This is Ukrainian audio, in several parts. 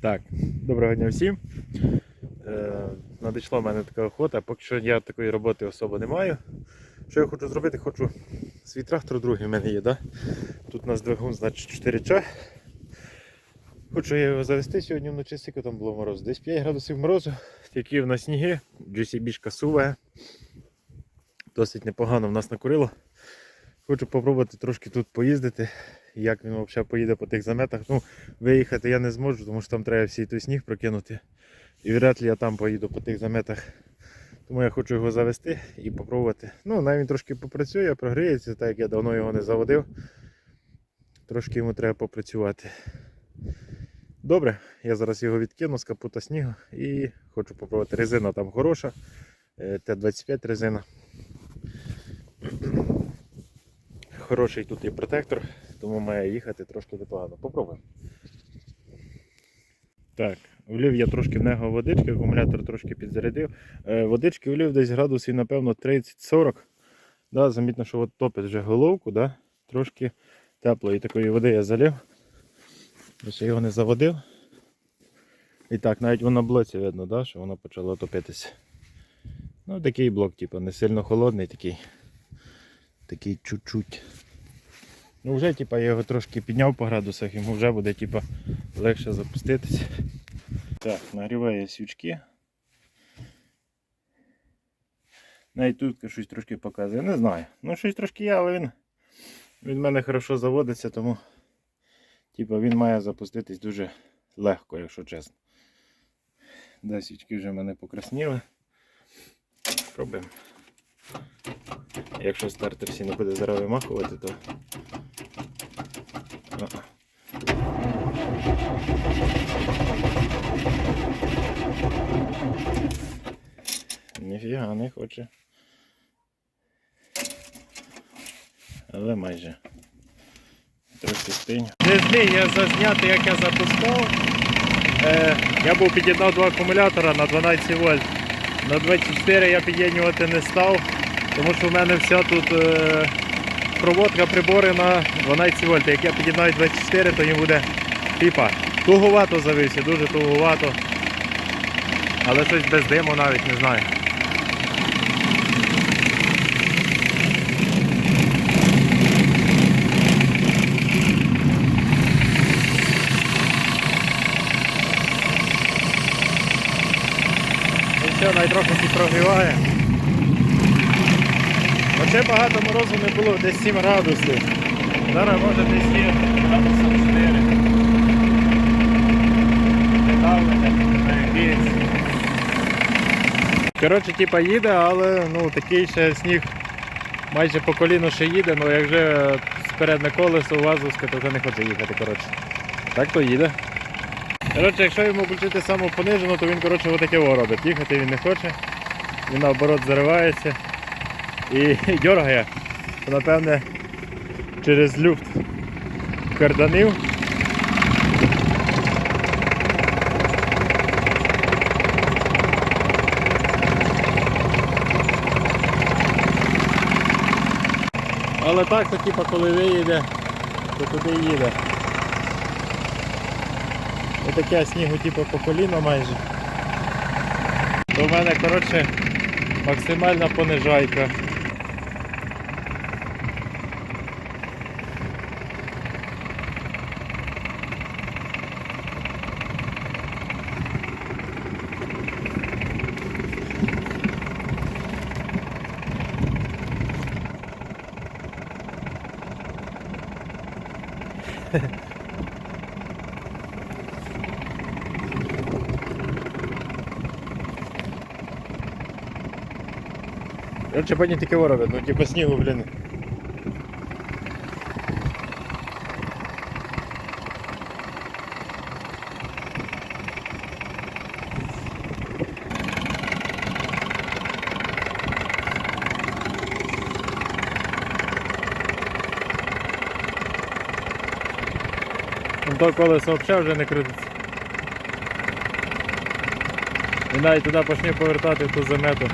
Так, доброго дня всім. Е, надійшла в мене така охота, поки що я такої роботи особо не маю. Що я хочу зробити? Хочу свій трактор другий в мене є, да? Тут у нас двигун, значить 4 ч Хочу я його завести сьогодні вночі, скільки там було мороз. Десь 5 градусів морозу, які на сніги, GCB суве. Досить непогано в нас накурило. Хочу попробувати трошки тут поїздити, як він взагалі поїде по тих заметах. Ну, Виїхати я не зможу, тому що там треба всій той сніг прокинути. І вряд ли я там поїду по тих заметах. Тому я хочу його завести і попробувати. Ну, навіть він трошки попрацює, прогріється, так як я давно його не заводив. Трошки йому треба попрацювати. Добре, я зараз його відкину з капута снігу і хочу попробувати. Резина там хороша. е, Т-25 резина. Хороший тут є протектор, тому має їхати трошки непогано. Попробуємо. Так, влив я трошки в нього водички, акумулятор трошки підзарядив. Е, водички влив десь градусів, напевно, 30-40. Да, замітно, що от топить вже головку, да? трошки теплої такої води я залив. Ще його не заводив. І так, навіть воно блоці видно, да, що воно почало топитися. Ну, такий блок, типу, не сильно холодний, такий. Такий чуть-чуть. Ну вже типа, я його трошки підняв по градусах, йому вже буде типа, легше запуститися. Так, нагріваю свічки. Навіть тут щось трошки показує. Не знаю. Ну щось трошки є, але він від мене хорошо заводиться, тому типа, він має запуститись дуже легко, якщо чесно. Да, свічки вже мене покрасніли. Пробуємо. Якщо стартер не буде зараз вимахувати, то. А-а. Ніфіга не хоче. Але майже. Трохи стинь. Не зміг я зазняти, як я запускав. Е, я був під'єднав два акумулятора на 12 вольт. На 24 я під'єднувати не став, тому що в мене вся тут е, проводка прибори на 12 вольт. Як я під'єднаю 24, то їм буде піпа. Туговато завився, дуже туговато. Але щось без диму навіть не знаю. І все, найтрохи прогріває. Оце багато морозу не було, десь 7 градусів. Зараз може десь є градусів 4. Недавно не. Коротше, типа їде, але ну, такий ще сніг майже по коліну ще їде, але як вже спередне колесо вазовське, то вже не хоче їхати. коротше. Так то їде. Коротше, якщо йому включити саму понижену, то він коротше, отаке робить. Їхати він не хоче, він наоборот заривається і дергає, то напевне через люфт карданив. Але так, то типа коли виїде, то туди їде. Отаке снігу типу по коліно майже. То в мене коротше максимальна понижайка. Короче, пані тільки воробить, ну типу снігу, блін. То колесо взагалі вже не крутиться. І навіть туди почне повертати ту замету.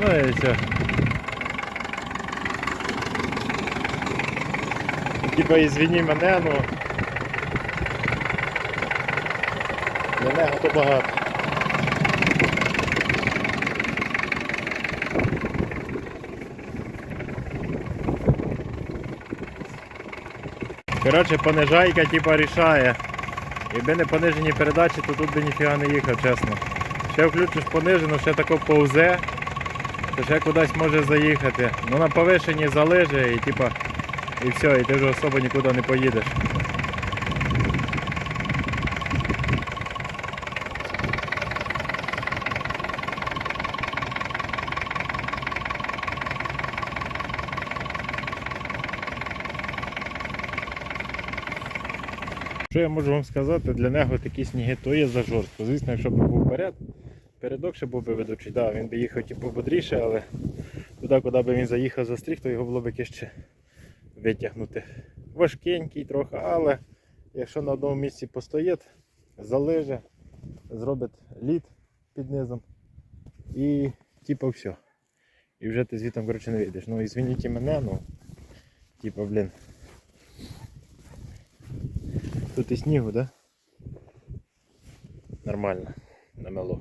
Ну і все. Типа, извини мене, ну нього то багато. Коротше, понижайка типа рішає. Якби не понижені передачі, то тут би ніфіга не їхав, чесно. Ще включиш понижену, ще тако повзе, то ще кудись може заїхати. Ну на повишенні залежить і типа і все, і ти вже особо нікуди не поїдеш. Що я можу вам сказати, для нього такі сніги то є за жорстко. Звісно, якщо б був перед, передок ще був би ведучий, да, він би їхав типу бодріше, але туди, куди би він заїхав застріг, то його було б якесь ще витягнути. Важкенький трохи, але якщо на одному місці постоїть, залиже, зробить лід під низом і типу все. І вже ти звітом коротше, не вийдеш. Ну і звініть мене, ну, типу, блін. Тут і снігу, да? Нормально. Намело.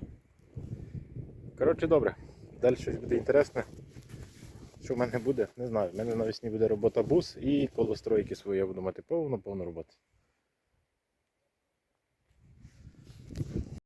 Коротше, добре. Далі щось буде інтересне. Що в мене буде, не знаю. В мене навесні буде робота бус і коло свої я буду мати повну повну роботу.